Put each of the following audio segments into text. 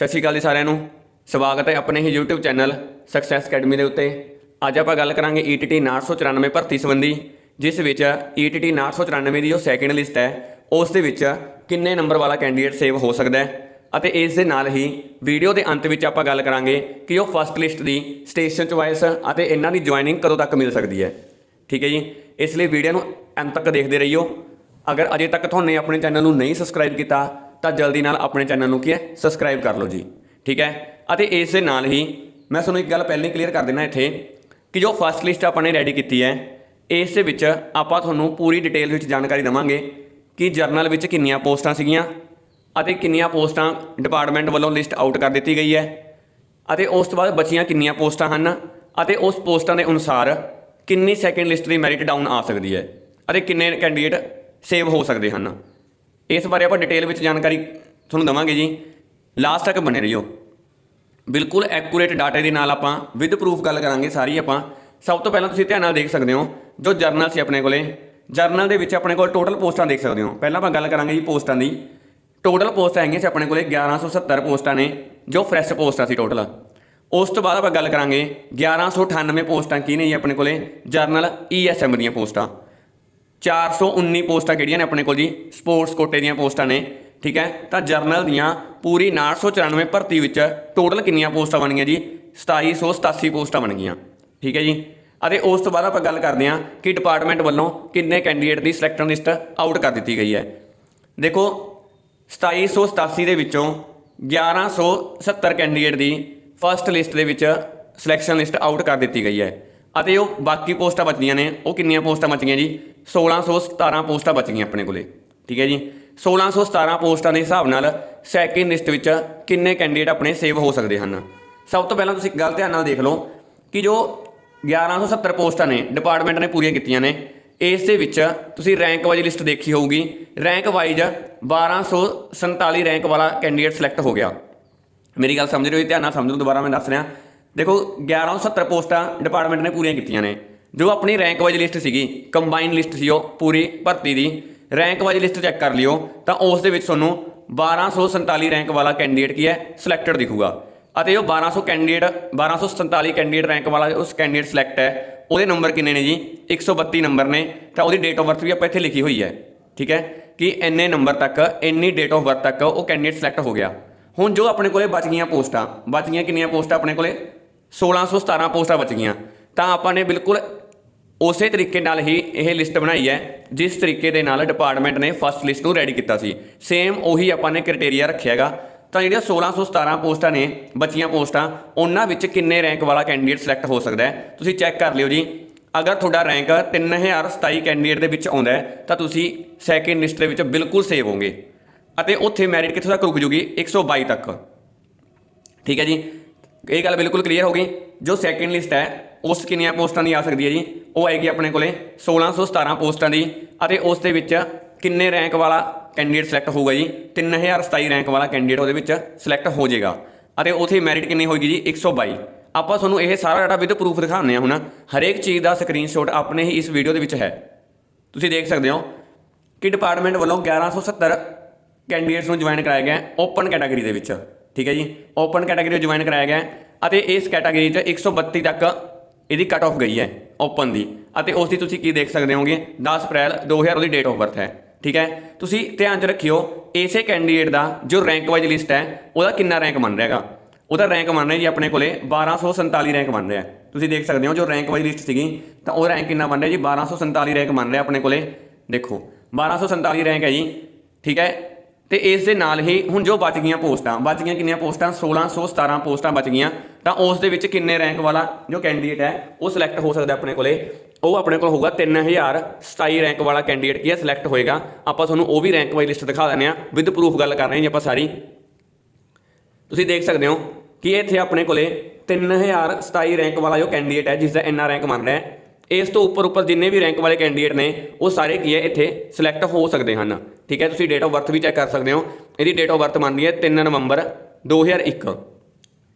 ਸਤਿ ਸ਼੍ਰੀ ਅਕਾਲ ਜੀ ਸਾਰਿਆਂ ਨੂੰ। ਸਵਾਗਤ ਹੈ ਆਪਣੇ ਹੀ YouTube ਚੈਨਲ ਸਕਸੈਸ ਅਕੈਡਮੀ ਦੇ ਉੱਤੇ। ਅੱਜ ਆਪਾਂ ਗੱਲ ਕਰਾਂਗੇ E ETT 994 ਭਰਤੀ ਸੰਬੰਧੀ, ਜਿਸ ਵਿੱਚ E ETT 994 ਦੀ ਜੋ ਸੈਕਿੰਡ ਲਿਸਟ ਹੈ। ਉਸ ਦੇ ਵਿੱਚ ਕਿੰਨੇ ਨੰਬਰ ਵਾਲਾ ਕੈਂਡੀਡੇਟ ਸੇਵ ਹੋ ਸਕਦਾ ਹੈ ਅਤੇ ਇਸ ਦੇ ਨਾਲ ਹੀ ਵੀਡੀਓ ਦੇ ਅੰਤ ਵਿੱਚ ਆਪਾਂ ਗੱਲ ਕਰਾਂਗੇ ਕਿ ਉਹ ਫਸਟ ਲਿਸਟ ਦੀ ਸਟੇਸ਼ਨ ਚੁਆਇਸ ਅਤੇ ਇਹਨਾਂ ਦੀ ਜੁਆਇਨਿੰਗ ਕਦੋਂ ਤੱਕ ਮਿਲ ਸਕਦੀ ਹੈ। ਠੀਕ ਹੈ ਜੀ? ਇਸ ਲਈ ਵੀਡੀਓ ਨੂੰ ਅੰਤ ਤੱਕ ਦੇਖਦੇ ਰਹੀਓ। ਅਗਰ ਅਜੇ ਤੱਕ ਤੁਹਾਨੂੰ ਆਪਣੇ ਚੈਨਲ ਨੂੰ ਨਹੀਂ ਸਬਸਕ੍ਰਾਈਬ ਕੀਤਾ ਤਾਂ ਜਲਦੀ ਨਾਲ ਆਪਣੇ ਚੈਨਲ ਨੂੰ ਕੀ ਹੈ ਸਬਸਕ੍ਰਾਈਬ ਕਰ ਲਓ ਜੀ। ਠੀਕ ਹੈ? ਅਤੇ ਇਸ ਦੇ ਨਾਲ ਹੀ ਮੈਂ ਤੁਹਾਨੂੰ ਇੱਕ ਗੱਲ ਪਹਿਲਾਂ ਹੀ ਕਲੀਅਰ ਕਰ ਦੇਣਾ ਇੱਥੇ ਕਿ ਜੋ ਫਸਟ ਲਿਸਟ ਆਪਾਂ ਨੇ ਰੈਡੀ ਕੀਤੀ ਹੈ, ਇਸ ਦੇ ਵਿੱਚ ਆਪਾਂ ਤੁਹਾਨੂੰ ਪੂਰੀ ਡਿਟੇਲ ਵਿੱਚ ਜਾਣਕਾਰੀ ਦਵਾਂਗੇ ਕਿ ਜਰਨਲ ਵਿੱਚ ਕਿੰਨੀਆਂ ਪੋਸਟਾਂ ਸੀਗੀਆਂ ਅਤੇ ਕਿੰਨੀਆਂ ਪੋਸਟਾਂ ਡਿਪਾਰਟਮੈਂਟ ਵੱਲੋਂ ਲਿਸਟ ਆਊਟ ਕਰ ਦਿੱਤੀ ਗਈ ਹੈ ਅਤੇ ਉਸ ਤੋਂ ਬਾਅਦ ਬਚੀਆਂ ਕਿੰਨੀਆਂ ਪੋਸਟਾਂ ਹਨ ਅਤੇ ਉਸ ਪੋਸਟਾਂ ਦੇ ਅਨੁਸਾਰ ਕਿੰਨੀ ਸੈਕਿੰਡ ਲਿਸਟ ਦੀ ਮੈਰਿਟ ਡਾਊਨ ਆ ਸਕਦੀ ਹੈ ਅਤੇ ਕਿੰਨੇ ਕੈਂਡੀਡੇਟ ਸੇਵ ਹੋ ਸਕਦੇ ਹਨ। ਇਸ ਬਾਰੇ ਆਪਾਂ ਡਿਟੇਲ ਵਿੱਚ ਜਾਣਕਾਰੀ ਤੁਹਾਨੂੰ ਦਵਾਂਗੇ ਜੀ। ਲਾਸਟ ਤੱਕ ਬਣੇ ਰਹੀਓ। ਬਿਲਕੁਲ ਐਕੂਰੇਟ ਡਾਟੇ ਦੇ ਨਾਲ ਆਪਾਂ ਵਿਦ ਪ੍ਰੂਫ ਗੱਲ ਕਰਾਂਗੇ ਸਾਰੀ ਆਪਾਂ। ਸਭ ਤੋਂ ਪਹਿਲਾਂ ਤੁਸੀਂ ਧਿਆਨ ਨਾਲ ਦੇਖ ਸਕਦੇ ਹੋ, ਜੋ ਜਰਨਲ ਸੀ ਆਪਣੇ ਕੋਲੇ ਜਰਨਲ ਦੇ ਵਿੱਚ ਆਪਣੇ ਕੋਲ ਟੋਟਲ ਪੋਸਟਾਂ ਦੇਖ ਸਕਦੇ ਹੋ। ਪਹਿਲਾਂ ਆਪਾਂ ਗੱਲ ਕਰਾਂਗੇ ਜੀ ਪੋਸਟਾਂ ਦੀ। ਟੋਟਲ ਪੋਸਟਾਂ ਹੈਗੀਆਂ ਸੀ ਆਪਣੇ ਕੋਲੇ 1170 ਪੋਸਟਾਂ ਨੇ, ਜੋ ਫਰੈਸ਼ ਪੋਸਟਾਂ ਸੀ ਟੋਟਲ ਉਸ ਤੋਂ ਬਾਅਦ ਆਪਾਂ ਗੱਲ ਕਰਾਂਗੇ 1198 ਪੋਸਟਾਂ ਕੀ ਨੇ ਜੀ ਆਪਣੇ ਕੋਲੇ ਜਰਨਲ ਈਐਸਐਮ ਦੀਆਂ ਪੋਸਟਾਂ। 419 ਪੋਸਟਾਂ ਕਿਹੜੀਆਂ ਨੇ ਆਪਣੇ ਕੋਲ ਜੀ? ਸਪੋਰਟਸ ਕੋਟੇ ਦੀਆਂ ਪੋਸਟਾਂ ਨੇ, ਠੀਕ ਹੈ? ਤਾਂ ਜਰਨਲ ਦੀਆਂ ਪੂਰੀ 994 ਭਰਤੀ ਵਿੱਚ ਟੋਟਲ ਕਿੰਨੀਆਂ ਪੋਸਟਾਂ ਬਣੀਆਂ ਜੀ? 2787 ਪੋਸਟਾਂ ਬਣ ਗਈਆਂ ਠੀਕ ਹੈ ਜੀ? ਅਤੇ ਉਸ ਤੋਂ ਬਾਅਦ ਆਪਾਂ ਗੱਲ ਕਰਦੇ ਹਾਂ ਕਿ ਡਿਪਾਰਟਮੈਂਟ ਵੱਲੋਂ ਕਿੰਨੇ ਕੈਂਡੀਡੇਟ ਦੀ ਸਿਲੈਕਸ਼ਨ ਲਿਸਟ ਆਊਟ ਕਰ ਦਿੱਤੀ ਗਈ ਹੈ। ਦੇਖੋ 2787 ਦੇ ਵਿੱਚੋਂ 1170 ਕੈਂਡੀਡੇਟ ਦੀ ਫਰਸਟ ਲਿਸਟ ਦੇ ਵਿੱਚ ਸਿਲੈਕਸ਼ਨ ਲਿਸਟ ਆਊਟ ਕਰ ਦਿੱਤੀ ਗਈ ਹੈ। ਅਤੇ ਉਹ ਬਾਕੀ ਪੋਸਟਾਂ ਬਚਦੀਆਂ ਨੇ। ਉਹ ਕਿੰਨੀਆਂ ਪੋਸਟਾਂ ਬਚੀਆਂ ਜੀ? 1617 ਪੋਸਟਾਂ ਬਚ ਗਈਆਂ ਆਪਣੇ ਕੋਲੇ। ਠੀਕ ਹੈ ਜੀ? 1617 ਪੋਸਟਾਂ ਦੇ ਹਿਸਾਬ ਨਾਲ ਸੈਕਿੰਡ ਲਿਸਟ ਵਿੱਚ ਕਿੰਨੇ ਕੈਂਡੀਡੇਟ ਆਪਣੇ ਸੇਵ ਹੋ ਸਕਦੇ ਹਨ? ਸਭ ਤੋਂ ਪਹਿਲਾਂ ਤੁਸੀਂ ਇੱਕ ਗੱਲ ਧਿਆਨ ਨਾਲ ਦੇਖ ਲਓ ਕਿ ਜੋ 1170 ਪੋਸਟਾਂ ਨੇ ਡਿਪਾਰਟਮੈਂਟ ਨੇ ਪੂਰੀਆਂ ਕੀਤੀਆਂ ਨੇ, ਇਸ ਦੇ ਵਿੱਚ ਤੁਸੀਂ ਰੈਂਕ ਵਾਈਜ਼ ਲਿਸਟ ਦੇਖੀ ਹੋਊਗੀ। ਰੈਂਕ ਵਾਈਜ਼ 1247 ਰੈਂਕ ਵਾਲਾ ਕੈਂਡੀਡੇਟ ਸਿਲੈਕਟ ਹੋ ਗਿਆ। ਮੇਰੀ ਗੱਲ ਸਮਝ ਰਹੇ ਹੋ ਧਿਆਨ ਨਾਲ ਸਮਝੋ ਦੁਬਾਰਾ ਮੈਂ ਦੱਸ ਰਿਹਾ। ਦੇਖੋ 1170 ਪੋਸਟਾਂ ਡਿਪਾਰਟਮੈਂਟ ਨੇ ਪੂਰੀਆਂ ਕੀਤੀਆਂ ਨੇ। ਜੋ ਆਪਣੀ ਰੈਂਕ ਵਾਈਜ਼ ਲਿਸਟ ਸੀਗੀ ਕੰਬਾਈਨ ਲਿਸਟ ਸੀ ਉਹ, ਪੂਰੀ ਭਰਤੀ ਦੀ। ਰੈਂਕ ਵਾਈਜ਼ ਲਿਸਟ ਚੈੱਕ ਕਰ ਲਿਓ, ਤਾਂ ਉਸ ਦੇ ਵਿੱਚ ਤੁਹਾਨੂੰ 1247 ਰੈਂਕ ਵਾਲਾ ਕੈਂਡੀਡੇਟ ਕੀ ਹੈ ਸਿਲੈਕਟਡ ਦਿਖੂਗਾ। ਅਤੇ ਉਹ 1200 ਕੈਂਡੀਡੇਟ 1247 ਕੈਂਡੀਡੇਟ ਰੈਂਕ ਵਾਲਾ ਉਸ ਕੈਂਡੀਡੇਟ ਸਿਲੈਕਟ ਹੈ, ਉਹਦੇ ਨੰਬਰ ਕਿੰਨੇ ਨੇ ਜੀ? 132 ਨੰਬਰ ਨੇ, ਤਾਂ ਉਹਦੀ ਡੇਟ ਆਫ ਬਰਥ ਵੀ ਆਪਾਂ ਇੱਥੇ ਲਿਖੀ ਹੋਈ ਹੈ, ਠੀਕ ਹੈ? ਕਿ ਇੰਨੇ ਨੰਬਰ ਤੱਕ, ਇੰਨੀ ਡੇਟ ਆਫ ਬਰਥ ਤੱਕ ਉਹ ਕੈਂਡੀਡੇਟ ਸਿਲੈਕਟ ਹੋ ਗਿਆ। ਹੁਣ ਜੋ ਆਪਣੇ ਕੋਲੇ ਬਚ ਗਈਆਂ ਪੋਸਟਾਂ, ਬਚ ਗਈਆਂ ਕਿੰਨੀਆਂ ਪੋਸਟਾਂ ਆਪਣੇ ਕੋਲੇ? 1617 ਪੋਸਟਾਂ ਬਚ ਗਈਆਂ ਤਾਂ ਆਪਾਂ ਨੇ ਬਿਲਕੁਲ ਉਸੇ ਤਰੀਕੇ ਨਾਲ ਹੀ ਇਹ ਲਿਸਟ ਬਣਾਈ ਹੈ, ਜਿਸ ਤਰੀਕੇ ਦੇ ਨਾਲ ਡਿਪਾਰਟਮੈਂਟ ਨੇ ਫਸਟ ਲਿਸਟ ਨੂੰ ਰੈਡੀ ਕੀਤਾ ਸੀ। ਸੇਮ ਉਹੀ ਆਪਾਂ ਨੇ ਕ੍ਰਾਈਟੇਰੀਆ ਰੱਖਿਆ ਹੈਗਾ। ਤਾਂ ਜਿਹੜੀਆਂ 1617 ਪੋਸਟਾਂ ਨੇ, ਬਚੀਆਂ ਪੋਸਟਾਂ, ਉਹਨਾਂ ਵਿੱਚ ਕਿੰਨੇ ਰੈਂਕ ਵਾਲਾ ਕੈਂਡੀਡੇਟ ਸਿਲੈਕਟ ਹੋ ਸਕਦਾ ਹੈ? ਤੁਸੀਂ ਚੈੱਕ ਕਰ ਲਿਓ ਜੀ। ਅਗਰ ਤੁਹਾਡਾ ਰੈਂਕ 3027 ਕੈਂਡੀਡੇਟ ਦੇ ਵਿੱਚ ਆਉਂਦਾ ਹੈ, ਤਾਂ ਤੁਸੀਂ ਸੈਕਿੰਡ ਲਿਸਟ ਦੇ ਵਿੱਚ ਬਿਲਕੁਲ ਸੇਵ ਹੋਵੋਗੇ। ਅਤੇ ਉੱਥੇ ਮੈਰਿਟ ਕਿੱਥੋਂ ਤੱਕ ਰੁਕ ਜੂਗੀ? 122 ਤੱਕ। ਠੀਕ ਹੈ ਜੀ? ਇਹ ਗੱਲ ਬਿਲਕੁਲ ਕਲੀਅਰ ਹੋ ਗਈ। ਜੋ ਸੈਕਿੰਡ ਲਿਸਟ ਹੈ, ਉਸ ਕਿੰਨੀਆਂ ਪੋਸਟਾਂ ਦੀ ਆ ਸਕਦੀ ਹੈ ਜੀ? ਉਹ ਆਏਗੀ ਆਪਣੇ ਕੋਲੇ 1617 ਪੋਸਟਾਂ ਦੀ ਅਤੇ ਉਸ ਦੇ ਵਿੱਚ ਕਿੰਨੇ ਰੈਂਕ ਵਾਲਾ ਕੈਂਡੀਡੇਟ ਸਿਲੈਕਟ ਹੋਊਗਾ ਜੀ? 3027 ਰੈਂਕ ਵਾਲਾ ਕੈਂਡੀਡੇਟ ਉਹਦੇ ਵਿੱਚ ਸਿਲੈਕਟ ਹੋ ਜਾਏਗਾ। ਅਤੇ ਉਥੇ ਮੈਰਿਟ ਕਿੰਨੀ ਹੋਏਗੀ ਜੀ? 122 ਆਪਾਂ ਤੁਹਾਨੂੰ ਇਹ ਸਾਰਾ ਡਾਟਾ ਵਿਦ ਪ੍ਰੂਫ ਦਿਖਾਉਂਦੇ ਹਾਂ ਹੁਣ। ਹਰੇਕ ਚੀਜ਼ ਦਾ ਸਕਰੀਨਸ਼ਾਟ ਆਪਣੇ ਹੀ ਇਸ ਵੀਡੀਓ ਦੇ ਵਿੱਚ ਹੈ। ਤੁਸੀਂ ਦੇਖ ਸਕਦੇ ਹੋ ਕਿ ਡਿਪਾਰਟਮੈਂਟ ਵੱਲੋਂ 1170 ਕੈਂਡੀਡੇਟਸ ਨੂੰ ਜੁਆਇਨ ਕਰਾਇਆ ਗਿਆ ਓਪਨ ਕੈਟਾਗਰੀ ਦੇ ਵਿੱਚ। ਠੀਕ ਹੈ ਜੀ? ਓਪਨ ਕੈਟਾਗਰੀ ਵਿੱਚ ਜੁਆਇਨ ਕਰਾਇਆ ਗਿਆ ਅਤੇ ਇਸ ਕੈਟਾਗਰੀ 'ਚ 132 ਤੱਕ ਇਹਦੀ ਕਟ ਆਫ ਗਈ ਹੈ ਓਪਨ ਦੀ ਅਤੇ ਉਸ ਦੀ ਤੁਸੀਂ ਕੀ ਦੇਖ ਸਕਦੇ ਹੋਗੇ? 10 ਅਪ੍ਰੈਲ 2000 ਉਹਦੀ ਡੇਟ ਆਫ ਬਰਥ ਹੈ, ਠੀਕ ਹੈ? ਤੁਸੀਂ ਧਿਆਨ 'ਚ ਰੱਖਿਓ, ਇਸੇ ਕੈਂਡੀਡੇਟ ਦਾ ਜੋ ਰੈਂਕ ਵਾਈਜ਼ ਲਿਸਟ ਹੈ, ਉਹਦਾ ਕਿੰਨਾ ਰੈਂਕ ਬਣ ਰਿਹਾਗਾ ਉਹਦਾ ਰੈਂਕ ਬਣ ਰਿਹਾ ਜੀ ਆਪਣੇ ਕੋਲੇ 1247 ਰੈਂਕ ਬਣ ਰਿਹਾ ਤੁਸੀਂ ਦੇਖ ਸਕਦੇ ਹੋ ਜੋ ਰੈਂਕ ਵਾਈਜ਼ ਲਿਸਟ ਸੀਗੀ, ਤਾਂ ਉਹ ਰੈਂਕ ਕਿੰਨਾ ਬਣ ਰਿਹਾ ਜੀ? 1247 ਰੈਂਕ ਬਣ ਰਿਹਾ ਆਪਣੇ ਕੋਲੇ। ਦੇਖੋ 1247 ਰੈਂਕ ਹੈ ਜੀ, ਠੀਕ ਹੈ? ਤੇ ਇਸ ਦੇ ਨਾਲ ਹੀ ਹੁਣ ਜੋ ਬਚ ਗਈਆਂ ਪੋਸਟਾਂ, ਬਚ ਗਈਆਂ ਕਿੰਨੀਆਂ ਪੋਸਟਾਂ? 1617 ਪੋਸਟਾਂ ਬਚ ਗਈਆਂ। ਤਾਂ ਉਸ ਦੇ ਵਿੱਚ ਕਿੰਨੇ ਰੈਂਕ ਵਾਲਾ ਜੋ ਕੈਂਡੀਡੇਟ ਹੈ, ਉਹ ਸਿਲੈਕਟ ਹੋ ਸਕਦਾ ਆਪਣੇ ਕੋਲੇ। ਉਹ ਆਪਣੇ ਕੋਲ ਹੋਊਗਾ 3027 ਰੈਂਕ ਵਾਲਾ ਕੈਂਡੀਡੇਟ ਕੀ ਹੈ ਸਿਲੈਕਟ ਹੋਏਗਾ। ਆਪਾਂ ਤੁਹਾਨੂੰ ਉਹ ਵੀ ਰੈਂਕ ਵਾਈਜ਼ ਲਿਸਟ ਦਿਖਾ ਦਿੰਦੇ ਆ ਵਿਦ ਪ੍ਰੂਫ ਗੱਲ ਕਰ ਰਹੇ ਹਾਂ ਜੀ ਆਪਾਂ ਸਾਰੀ। ਤੁਸੀਂ ਦੇਖ ਸਕਦੇ ਹੋ ਕਿ ਇੱਥੇ ਆਪਣੇ ਕੋਲੇ 3027 ਰੈਂਕ ਵਾਲਾ ਜੋ ਕੈਂਡੀਡੇਟ ਹੈ ਜਿਸ ਦਾ ਇੰਨਾ ਰੈਂਕ ਮੰਨ ਰਿਹਾ ਹੈ। ਇਸ ਤੋਂ ਉੱਪਰ ਉੱਪਰ ਜਿੰਨੇ ਵੀ ਰੈਂਕ ਵਾਲੇ ਕੈਂਡੀਡੇਟ ਨੇ, ਉਹ ਸਾਰੇ ਕੀ ਹੈ, ਇੱਥੇ ਸਿਲੈਕਟ ਹੋ ਸਕਦੇ ਹਨ। ਠੀਕ ਹੈ, ਤੁਸੀਂ ਡੇਟ ਆਫ ਬਰਥ ਵੀ ਚੈੱਕ ਕਰ ਸਕਦੇ ਹੋ। ਇਹਦੀ ਡੇਟ ਆਫ ਬਰਥ ਮੰਨਦੀ ਹੈ 3 ਨਵੰਬਰ 2001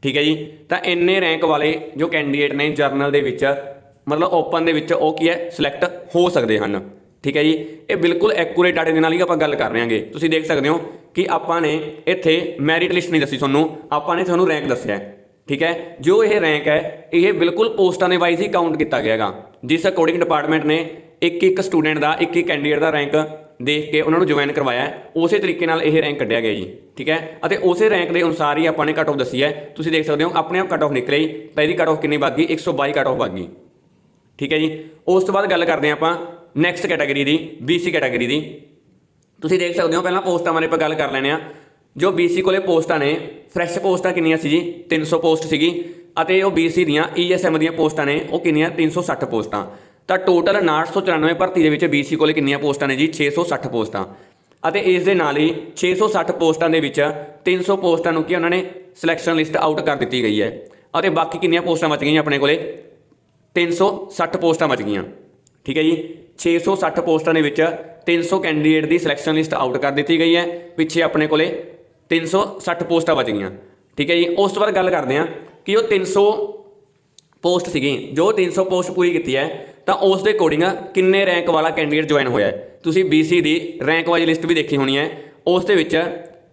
ਠੀਕ ਹੈ ਜੀ, ਤਾਂ ਇੰਨੇ ਰੈਂਕ ਵਾਲੇ ਜੋ ਕੈਂਡੀਡੇਟ ਨੇ ਜਰਨਲ ਦੇ ਵਿੱਚ, ਮਤਲਬ ਓਪਨ ਦੇ ਵਿੱਚ, ਉਹ ਕੀ ਹੈ ਸਿਲੈਕਟ ਹੋ ਸਕਦੇ ਹਨ। ਠੀਕ ਹੈ ਜੀ, ਇਹ ਬਿਲਕੁਲ ਐਕੂਰੇਟ ਡਾਟੇ ਦੇ ਨਾਲ ਹੀ ਆਪਾਂ ਗੱਲ ਕਰ ਰਹੇ ਹਾਂਗੇ। ਤੁਸੀਂ ਦੇਖ ਸਕਦੇ ਹੋ ਕਿ ਆਪਾਂ ਨੇ ਇੱਥੇ ਮੈਰਿਟ ਲਿਸਟ ਨਹੀਂ ਦੱਸੀ ਤੁਹਾਨੂੰ, ਆਪਾਂ ਨੇ ਤੁਹਾਨੂੰ ਰੈਂਕ ਦੱਸਿਆ। ਠੀਕ ਹੈ, ਜੋ ਇਹ ਰੈਂਕ ਹੈ, ਇਹ ਬਿਲਕੁਲ ਪੋਸਟਾਂ ਦੇ ਵਾਈਜ਼ ਹੀ ਕਾਊਂਟ ਕੀਤਾ ਗਿਆ ਹੈਗਾ ਜਿਸ ਅਕੋਰਡਿੰਗ ਡਿਪਾਰਟਮੈਂਟ ਨੇ ਇੱਕ ਇੱਕ ਸਟੂਡੈਂਟ ਦਾ, ਇੱਕ ਇੱਕ ਕੈਂਡੀਡੇਟ ਦਾ ਰੈਂਕ ਦੇਖ ਕੇ ਉਹਨਾਂ ਨੂੰ ਜੁਆਇਨ ਕਰਵਾਇਆ ਉਸੇ ਤਰੀਕੇ ਨਾਲ ਇਹ ਰੈਂਕ ਕੱਢਿਆ ਗਿਆ ਜੀ, ਠੀਕ ਹੈ? ਅਤੇ ਉਸੇ ਰੈਂਕ ਦੇ ਅਨੁਸਾਰ ਹੀ ਆਪਾਂ ਨੇ ਕੱਟ ਆਫ ਦੱਸੀ ਹੈ, ਤੁਸੀਂ ਦੇਖ ਸਕਦੇ ਹੋ, ਆਪਣੇ ਆਪ ਕੱਟ ਆਫ ਨਿਕਲੇ ਪਹਿਲੀ ਤਾਂ ਇਹਦੀ ਕੱਟ ਆਫ ਕਿੰਨੀ ਵੱਧ ਗਈ? 122 ਕੱਟ ਆਫ ਵੱਧ ਗਈ, ਠੀਕ ਹੈ ਜੀ? ਉਸ ਤੋਂ ਬਾਅਦ ਗੱਲ ਕਰਦੇ ਹਾਂ ਆਪਾਂ ਨੈਕਸਟ ਕੈਟਾਗਰੀ ਦੀ BC ਕੈਟਾਗਰੀ ਦੀ। ਤੁਸੀਂ ਦੇਖ ਸਕਦੇ ਹੋ, ਪਹਿਲਾਂ ਪੋਸਟਾਂ ਬਾਰੇ ਆਪਾਂ ਗੱਲ ਕਰ ਲੈਣੇ ਆ ਜੋ BC ਕੋਲੇ ਪੋਸਟਾਂ ਨੇ ਫਰੈਸ਼ ਪੋਸਟਾਂ ਕਿੰਨੀਆਂ ਸੀ ਜੀ? 300 ਪੋਸਟ ਸੀਗੀ। ਅਤੇ ਉਹ BC ਦੀਆਂ ESM ਦੀਆਂ ਪੋਸਟਾਂ ਨੇ, ਉਹ ਕਿੰਨੀਆਂ? 360 ਪੋਸਟਾਂ। ਤਾਂ ਟੋਟਲ 994 ਭਰਤੀ ਦੇ ਵਿੱਚ BC ਕੋਲੇ ਕਿੰਨੀਆਂ ਪੋਸਟਾਂ ਨੇ ਜੀ? 660 ਪੋਸਟਾਂ। ਅਤੇ ਇਸ ਦੇ ਨਾਲ ਹੀ 660 ਪੋਸਟਾਂ ਦੇ ਵਿੱਚ 300 ਪੋਸਟਾਂ ਨੂੰ ਕੀ ਉਹਨਾਂ ਨੇ ਸਿਲੈਕਸ਼ਨ ਲਿਸਟ ਆਊਟ ਕਰ ਦਿੱਤੀ ਗਈ ਹੈ। ਅਤੇ ਬਾਕੀ ਕਿੰਨੀਆਂ ਪੋਸਟਾਂ ਬਚ ਗਈਆਂ ਆਪਣੇ ਕੋਲੇ? 360 ਪੋਸਟਾਂ ਬਚ ਗਈਆਂ। ਠੀਕ ਹੈ ਜੀ? 660 ਪੋਸਟਾਂ ਦੇ ਵਿੱਚ 300 ਕੈਂਡੀਡੇਟ ਦੀ ਸਿਲੈਕਸ਼ਨ ਲਿਸਟ ਆਊਟ ਕਰ ਦਿੱਤੀ ਗਈ ਹੈ। ਪਿੱਛੇ ਆਪਣੇ ਕੋਲੇ 360 ਪੋਸਟਾਂ ਬਚ ਗਈਆਂ। ਠੀਕ ਹੈ ਜੀ? ਉਸ ਤੋਂ ਬਾਅਦ ਗੱਲ ਕਰਦੇ ਹਾਂ ਕਿ ਉਹ 300 ਪੋਸਟ ਸੀਗੀ। ਜੋ 300 ਪੋਸਟ ਪੂਰੀ ਕੀਤੀ ਹੈ, ਤਾਂ ਉਸ ਦੇ ਅਕੋਰਡਿੰਗ ਕਿੰਨੇ ਰੈਂਕ ਵਾਲਾ ਕੈਂਡੀਡੇਟ ਜੁਆਇਨ ਹੋਇਆ ਹੈ। ਤੁਸੀਂ BC ਦੀ ਰੈਂਕ ਵਾਈਜ਼ ਲਿਸਟ ਵੀ ਦੇਖੀ ਹੋਣੀ ਹੈ। ਉਸ ਦੇ ਵਿੱਚ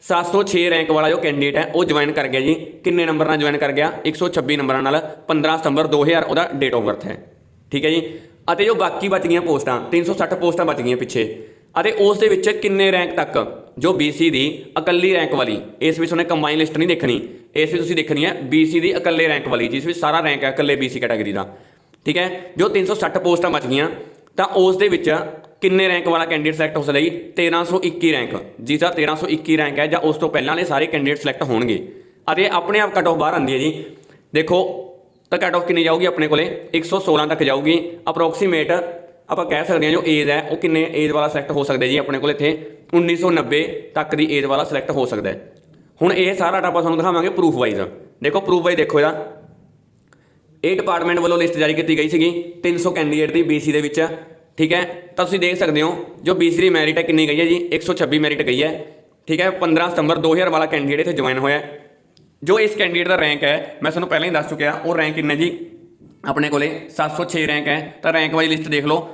706 ਰੈਂਕ ਵਾਲਾ ਜੋ ਕੈਂਡੀਡੇਟ ਹੈ, ਉਹ ਜੁਆਇਨ ਕਰ ਗਿਆ ਜੀ। ਕਿੰਨੇ ਨੰਬਰ ਨਾਲ ਜੁਆਇਨ ਕਰ ਗਿਆ? 126 ਨੰਬਰਾਂ ਨਾਲ। 15 ਸਤੰਬਰ 2000 ਉਹਦਾ ਡੇਟ ਆਫ ਬਰਥ ਹੈ। ਠੀਕ ਹੈ ਜੀ? ਅਤੇ ਜੋ ਬਾਕੀ ਬਚ ਗਈਆਂ ਪੋਸਟਾਂ 360 ਪੋਸਟਾਂ ਬਚ ਗਈਆਂ ਪਿੱਛੇ। ਅਤੇ ਉਸ ਦੇ ਵਿੱਚ ਕਿੰਨੇ ਰੈਂਕ ਤੱਕ? ਜੋ BC ਦੀ ਇਕੱਲੀ ਰੈਂਕ ਵਾਲੀ, ਇਸ ਵਿੱਚ ਉਹਨੇ ਕੰਬਾਈਨ ਲਿਸਟ ਨਹੀਂ ਦੇਖਣੀ। ਇਸ ਵਿੱਚ ਤੁਸੀਂ ਦੇਖਣੀ ਹੈ BC ਦੀ ਇਕੱਲੇ ਰੈਂਕ ਵਾਲੀ, ਜਿਸ ਵਿੱਚ ਸਾਰਾ ਰੈਂਕ ਹੈ ਇਕੱਲੇ BC ਕੈਟਾਗਰੀ ਦਾ। ਠੀਕ ਹੈ? ਜੋ 360 ਪੋਸਟਾਂ ਬਚ ਗਈਆਂ ਤਾਂ ਉਸ ਦੇ ਵਿੱਚ ਕਿੰਨੇ ਰੈਂਕ ਵਾਲਾ ਕੈਂਡੀਡੇਟ ਸਿਲੈਕਟ ਹੋ ਸਕਦਾ ਜੀ? 1321 ਰੈਂਕ ਜਿਸ ਦਾ 1321 ਰੈਂਕ ਹੈ, ਜਾਂ ਉਸ ਤੋਂ ਪਹਿਲਾਂ ਵਾਲੇ ਸਾਰੇ ਕੈਂਡੀਡੇਟ ਸਿਲੈਕਟ ਹੋਣਗੇ। ਅਤੇ ਆਪਣੇ ਆਪ ਕਟ ਆਫ ਬਾਹਰ ਆਉਂਦੀ ਹੈ ਜੀ। ਦੇਖੋ, ਤਾਂ ਕਟ ਆਫ ਕਿੰਨੀ ਜਾਊਗੀ ਆਪਣੇ ਕੋਲੇ? 116 ਤੱਕ ਜਾਊਗੀ। ਅਪਰੋਕਸੀਮੇਟ ਆਪਾਂ ਕਹਿ ਸਕਦੇ ਹਾਂ ਜੋ ਏਜ ਹੈ, ਉਹ ਕਿੰਨੇ ਏਜ ਵਾਲਾ ਸਿਲੈਕਟ ਹੋ ਸਕਦਾ ਜੀ ਆਪਣੇ ਕੋਲ ਇੱਥੇ? 1990 ਤੱਕ ਦੀ ਏਜ ਵਾਲਾ ਸਿਲੈਕਟ ਹੋ ਸਕਦਾ ਹੈ। ਹੁਣ ਇਹ ਸਾਰਾ ਡਾਟਾ ਆਪਾਂ ਤੁਹਾਨੂੰ ਦਿਖਾਵਾਂਗੇ ਪ੍ਰੂਫ ਵਾਈਜ਼ ਦੇਖੋ ਪ੍ਰੂਫ ਵਾਈਜ਼ ਦੇਖੋ ਇਹਦਾ। ਇਹ ਡਿਪਾਰਟਮੈਂਟ ਵੱਲੋਂ ਲਿਸਟ ਜਾਰੀ ਕੀਤੀ ਗਈ ਸੀਗੀ 300 ਕੈਂਡੀਡੇਟ ਦੀ BC ਦੇ ਵਿੱਚ। ਠੀਕ ਹੈ? ਤਾਂ ਤੁਸੀਂ ਦੇਖ ਸਕਦੇ ਹੋ, ਜੋ BC ਦੀ ਮੈਰਿਟ ਹੈ ਕਿੰਨੀ ਗਈ ਹੈ ਜੀ? 126 ਮੈਰਿਟ ਗਈ ਹੈ। ਠੀਕ ਹੈ? 15 ਸਤੰਬਰ 2000 ਵਾਲਾ ਕੈਂਡੀਡੇਟ ਇੱਥੇ ਜੁਆਇਨ ਹੋਇਆ ਜੋ ਇਸ ਕੈਂਡੀਡੇਟ ਦਾ ਰੈਂਕ ਹੈ, ਮੈਂ ਤੁਹਾਨੂੰ ਪਹਿਲਾਂ ਹੀ ਦੱਸ ਚੁੱਕਿਆ, ਉਹ ਰੈਂਕ ਕਿੰਨਾ ਜੀ? ਆਪਣੇ ਕੋਲੇ 706 ਰੈਂਕ ਹੈ। ਤਾਂ ਰੈਂਕ ਵਾਈਜ਼ ਲਿਸਟ ਦੇਖ ਲਓ।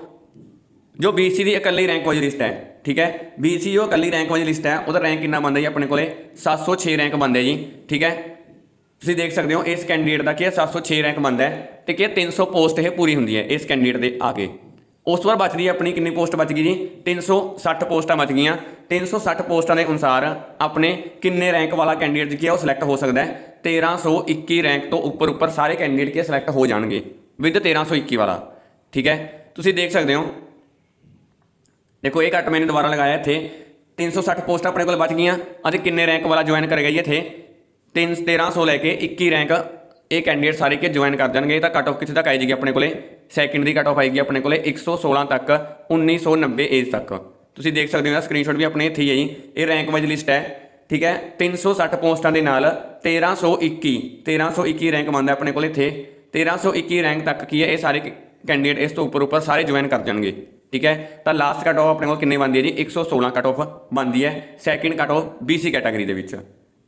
ਜੋ BC ਦੀ ਇਕੱਲੀ ਰੈਂਕ ਵਾਈਜ਼ ਲਿਸਟ ਹੈ। ਠੀਕ ਹੈ? BC ਜੋ ਇਕੱਲੀ ਰੈਂਕ ਵਾਈਜ਼ ਲਿਸਟ ਹੈ। ਉਹਦਾ ਰੈਂਕ ਕਿੰਨਾ ਬਣਦਾ ਜੀ ਆਪਣੇ ਕੋਲੇ? 706 ਰੈਂਕ ਬਣਦਾ ਜੀ, ਠੀਕ ਹੈ? ਤੁਸੀਂ ਦੇਖ ਸਕਦੇ ਹੋ, ਇਸ ਕੈਂਡੀਡੇਟ ਦਾ ਕੀ ਹੈ? 706 ਰੈਂਕ ਬਣਦਾ ਹੈ ਤੇ ਕੀ ਹੈ? 300 ਪੋਸਟ ਇਹ ਪੂਰੀ ਹੁੰਦੀ ਹੈ ਇਸ ਕੈਂਡੀਡੇਟ ਦੇ ਆ ਕੇ ਉਸ ਤੋਂ ਬਾਅਦ ਬਚਦੀ ਹੈ ਆਪਣੀ ਕਿੰਨੀ ਪੋਸਟ ਬਚ ਗਈ ਜੀ? 360 ਪੋਸਟਾਂ ਬਚ ਗਈਆਂ। 360 ਪੋਸਟਾਂ ਦੇ ਅਨੁਸਾਰ ਆਪਣੇ ਕਿੰਨੇ ਰੈਂਕ ਵਾਲਾ ਕੈਂਡੀਡੇਟ ਕੀ ਹੈ? ਉਹ ਸਿਲੈਕਟ ਹੋ ਸਕਦਾ ਹੈ। 1321 ਰੈਂਕ ਤੋਂ ਉੱਪਰ ਉੱਪਰ ਸਾਰੇ ਕੈਂਡੀਡੇਟ ਕੀ ਸਿਲੈਕਟ ਹੋ ਜਾਣਗੇ। ਵਿਦ 1321 ਵਾਲਾ। ਠੀਕ ਹੈ? ਤੁਸੀਂ ਦੇਖ ਸਕਦੇ ਹੋ ਦੇਖੋ, ਇਹ ਕੱਟ ਮੈਨੇ ਦੁਬਾਰਾ ਲਗਾਇਆ ਇੱਥੇ। 360 ਪੋਸਟ ਆਪਣੇ ਕੋਲ ਬਚ ਗਈਆਂ। ਅਤੇ ਕਿੰਨੇ ਰੈਂਕ ਵਾਲਾ ਜੁਆਇਨ ਕਰੇਗਾ ਜੀ ਇੱਥੇ? 3 1300 ਲੈ ਕੇ 21 ਰੈਂਕ ਇਹ ਕੈਂਡੀਡੇਟ ਸਾਰੇ ਕੇ ਜੁਆਇਨ ਕਰ ਜਾਣਗੇ। ਤਾਂ ਕੱਟ ਆਫ ਕਿੱਥੇ ਤੱਕ ਆਈ ਆਏਗੀ ਆਪਣੇ ਕੋਲੇ। ਸੈਕਿੰਡ ਦੀ ਕੱਟ ਆਫ ਆਏਗੀ ਆਪਣੇ ਕੋਲੇ 116 ਤੱਕ 1990 ਏਜ ਤੱਕ। ਤੁਸੀਂ ਦੇਖ ਸਕਦੇ ਹੋ ਨਾ ਸਕਰੀਨਸ਼ਾਟ ਵੀ ਆਪਣੇ ਇੱਥੇ ਹੀ ਹੈ ਜੀ। ਇਹ ਰੈਂਕ ਵਾਈਜ਼ ਲਿਸਟ ਹੈ, ਠੀਕ ਹੈ? 360 ਪੋਸਟਾਂ ਦੇ ਨਾਲ 1321 1321 ਰੈਂਕ ਮੰਨਦਾ ਆਪਣੇ ਕੋਲ ਇੱਥੇ। 1321 ਰੈਂਕ ਤੱਕ ਕੀ ਹੈ, ਇਹ ਸਾਰੇ ਕੈਂਡੀਡੇਟ ਇਸ ਤੋਂ ਉੱਪਰ ਉੱਪਰ ਸਾਰੇ ਜੁਆਇਨ ਕਰ ਜਾਣਗੇ। ਠੀਕ ਹੈ? ਤਾਂ ਲਾਸਟ ਕੱਟ ਆਫ ਆਪਣੇ ਕੋਲ ਕਿੰਨੇ ਬਣਦੀ ਹੈ ਜੀ? 116 ਕੱਟ ਆਫ ਬਣਦੀ ਹੈ। Second cut off BC category ਦੇ ਵਿੱਚ।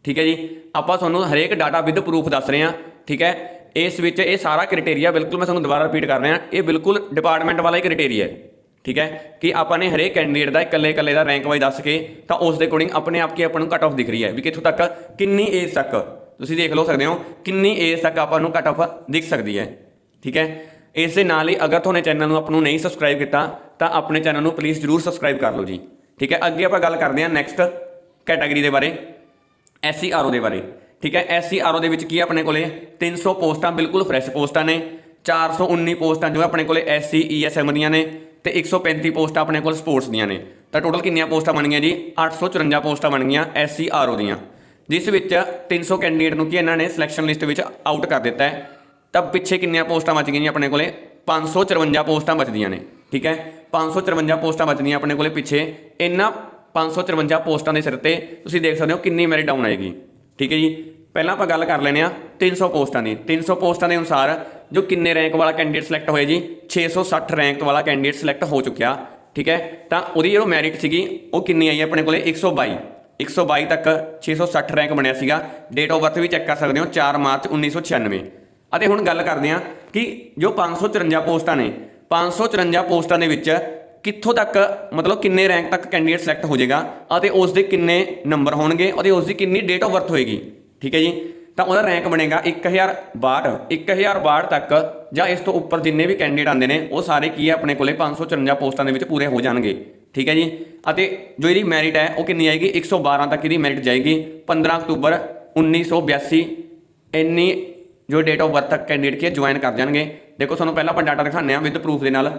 ਠੀਕ ਹੈ ਜੀ? ਆਪਾਂ ਤੁਹਾਨੂੰ ਹਰੇਕ ਡਾਟਾ ਵਿਦ ਪ੍ਰੂਫ ਦੱਸ ਰਹੇ ਹਾਂ। ਠੀਕ ਹੈ? ਇਸ ਵਿੱਚ ਇਹ ਸਾਰਾ ਕ੍ਰਾਈਟੇਰੀਆ ਬਿਲਕੁਲ ਮੈਂ ਤੁਹਾਨੂੰ ਦੁਬਾਰਾ ਰਿਪੀਟ ਕਰ ਰਿਹਾ। ਇਹ ਬਿਲਕੁਲ ਡਿਪਾਰਟਮੈਂਟ ਵਾਲਾ ਹੀ ਕ੍ਰਾਈਟੇਰੀਆ ਹੈ। ਠੀਕ ਹੈ? ਕਿ ਆਪਾਂ ਨੇ ਹਰੇਕ ਕੈਂਡੀਡੇਟ ਦਾ ਇਕੱਲੇ ਇਕੱਲੇ ਦਾ ਰੈਂਕ ਵਾਈਜ਼ ਦੱਸ ਕੇ ਤਾਂ ਉਸ ਦੇ ਅਕੋਰਡਿੰਗ ਆਪਣੇ ਆਪ ਕੀ ਆਪਾਂ ਨੂੰ ਕੱਟ ਆਫ ਦਿਖ ਰਹੀ ਹੈ। ਵੀ ਕਿੱਥੋਂ ਤੱਕ? ਕਿੰਨੀ ਏਜ ਤੱਕ? ਤੁਸੀਂ ਦੇਖ ਲਓ, ਸਕਦੇ ਹੋ, ਕਿੰਨੀ ਏਜ ਤੱਕ ਆਪਾਂ ਨੂੰ ਕੱਟ ਆਫ ਦਿਖ ਸਕਦੀ ਹੈ। ਠੀਕ ਹੈ? ਇਸ ਦੇ ਨਾਲ ਹੀ ਅਗਰ ਤੁਹਾਨੇ ਚੈਨਲ ਨੂੰ ਆਪ ਨੂੰ ਨਹੀਂ ਸਬਸਕ੍ਰਾਈਬ ਕੀਤਾ ਤਾਂ ਆਪਣੇ ਚੈਨਲ ਨੂੰ ਪਲੀਜ਼ ਜਰੂਰ ਸਬਸਕ੍ਰਾਈਬ ਕਰ ਲਓ ਜੀ। ਠੀਕ ਹੈ, ਅੱਗੇ ਆਪਾਂ ਗੱਲ ਕਰਦੇ ਹਾਂ ਨੈਕਸਟ ਕੈਟਾਗਰੀ ਦੇ ਬਾਰੇ ਐਸਸੀ ਆਰਓ ਦੇ ਬਾਰੇ। ਠੀਕ ਹੈ ਐਸਸੀ ਆਰਓ ਦੇ ਵਿੱਚ ਕੀ ਹੈ ਆਪਣੇ ਕੋਲੇ? 300 ਪੋਸਟਾਂ, ਬਿਲਕੁਲ ਫਰੈਸ਼ ਪੋਸਟਾਂ ਨੇ। 419 ਪੋਸਟਾਂ ਜੋ ਆਪਣੇ ਕੋਲੇ ਐਸਸੀ ਈਐਸਐਮ ਦੀਆਂ ਨੇ ਤੇ 135 ਪੋਸਟਾਂ ਆਪਣੇ ਕੋਲ ਸਪੋਰਟਸ ਦੀਆਂ ਨੇ। ਤਾਂ ਟੋਟਲ ਕਿੰਨੀਆਂ ਪੋਸਟਾਂ ਬਣ ਗਈਆਂ ਜੀ? 854 ਪੋਸਟਾਂ ਬਣ ਗਈਆਂ ਐਸਸੀ ਆਰਓ ਦੀਆਂ। ਜਿਸ ਵਿੱਚ 300 ਕੈਂਡੀਡੇਟ ਨੂੰ ਕੀ ਇਹਨਾਂ ਨੇ ਸਿਲੈਕਸ਼ਨ ਲਿਸਟ ਵਿੱਚ ਆਊਟ ਕਰ ਦਿੱਤਾ ਹੈ। ਤਾਂ ਪਿੱਛੇ ਕਿੰਨੀਆਂ ਪੋਸਟਾਂ ਬਚ ਗਈਆਂ ਜੀ ਆਪਣੇ ਕੋਲੇ? 554 ਪੋਸਟਾਂ ਬਚਦੀਆਂ ਨੇ। ਠੀਕ ਹੈ? 554 ਪੋਸਟਾਂ ਬਚਦੀਆਂ ਆਪਣੇ ਕੋਲੇ ਪਿੱਛੇ। ਇਹਨਾਂ 554 ਪੋਸਟਾਂ ਦੇ ਸਿਰ ਤੇ ਤੁਸੀਂ ਦੇਖ ਸਕਦੇ ਹੋ ਕਿੰਨੀ ਮੈਰਿਟ ਡਾਊਨ ਆਏਗੀ। ਠੀਕ ਹੈ ਜੀ? ਪਹਿਲਾਂ ਆਪਾਂ ਗੱਲ ਕਰ ਲੈਨੇ ਆ 300 ਪੋਸਟਾਂ ਦੀ। 300 ਪੋਸਟਾਂ ਦੇ ਅਨੁਸਾਰ ਜੋ ਕਿੰਨੇ ਰੈਂਕ ਵਾਲਾ ਕੈਂਡੀਡੇਟ ਸਿਲੈਕਟ ਹੋਏ ਜੀ? 660 ਰੈਂਕ ਵਾਲਾ ਕੈਂਡੀਡੇਟ ਸਿਲੈਕਟ ਹੋ ਚੁੱਕਿਆ। ਠੀਕ ਹੈ? ਤਾਂ ਉਹਦੀ ਜੋ ਮੈਰਿਟ ਸੀਗੀ, ਉਹ ਕਿੰਨੀ ਆਈ ਆਪਣੇ ਕੋਲੇ? 122 122 ਤੱਕ 660 ਰੈਂਕ ਬਣਿਆ ਸੀਗਾ। ਡੇਟ ਆਫ ਬਰਥ ਵੀ ਚੈੱਕ ਕਰ ਸਕਦੇ ਹੋ 4 ਮਾਰਚ 1996 ਅਤੇ ਹੁਣ ਗੱਲ ਕਰਦੇ ਹਾਂ ਕਿ ਜੋ 554 ਪੋਸਟਾਂ ਨੇ 554 ਪੋਸਟਾਂ ਦੇ ਵਿੱਚ ਕਿੱਥੋਂ ਤੱਕ, ਮਤਲਬ ਕਿੰਨੇ ਰੈਂਕ ਤੱਕ ਕੈਂਡੀਡੇਟ ਸਿਲੈਕਟ ਹੋ ਜਾਏਗਾ ਅਤੇ ਉਸ ਦੇ ਕਿੰਨੇ ਨੰਬਰ ਹੋਣਗੇ ਅਤੇ ਉਸ ਦੀ ਕਿੰਨੀ ਡੇਟ ਆਫ ਬਰਥ ਹੋਏਗੀ। ਠੀਕ ਹੈ ਜੀ? ਤਾਂ ਉਹਦਾ ਰੈਂਕ ਬਣੇਗਾ 1062 1062 ਤੱਕ ਜਾਂ ਇਸ ਤੋਂ ਉੱਪਰ ਜਿੰਨੇ ਵੀ ਕੈਂਡੀਡੇਟ ਆਉਂਦੇ ਨੇ, ਉਹ ਸਾਰੇ ਕੀ ਹੈ ਆਪਣੇ ਕੋਲੇ 554 ਪੋਸਟਾਂ ਦੇ ਵਿੱਚ ਪੂਰੇ ਹੋ ਜਾਣਗੇ। ਠੀਕ ਹੈ ਜੀ? ਅਤੇ ਜੋ ਇਹਦੀ ਮੈਰਿਟ ਹੈ, ਉਹ ਕਿੰਨੀ ਆਏਗੀ? 112 ਤੱਕ ਇਹਦੀ ਮੈਰਿਟ ਜਾਏਗੀ। 15 ਅਕਤੂਬਰ 1982 ਇੰਨੀ ਜੋ ਡੇਟ ਆਫ ਬਰਥ ਤੱਕ ਕੈਂਡੀਡੇਟ ਕੀ ਜੁਆਇਨ ਕਰ ਜਾਣਗੇ। ਦੇਖੋ ਤੁਹਾਨੂੰ ਪਹਿਲਾਂ ਆਪਾਂ ਡਾਟਾ ਦਿਖਾਉਂਦੇ ਹਾਂ ਵਿਦ ਪ੍ਰੂਫ ਦੇ ਨਾਲ।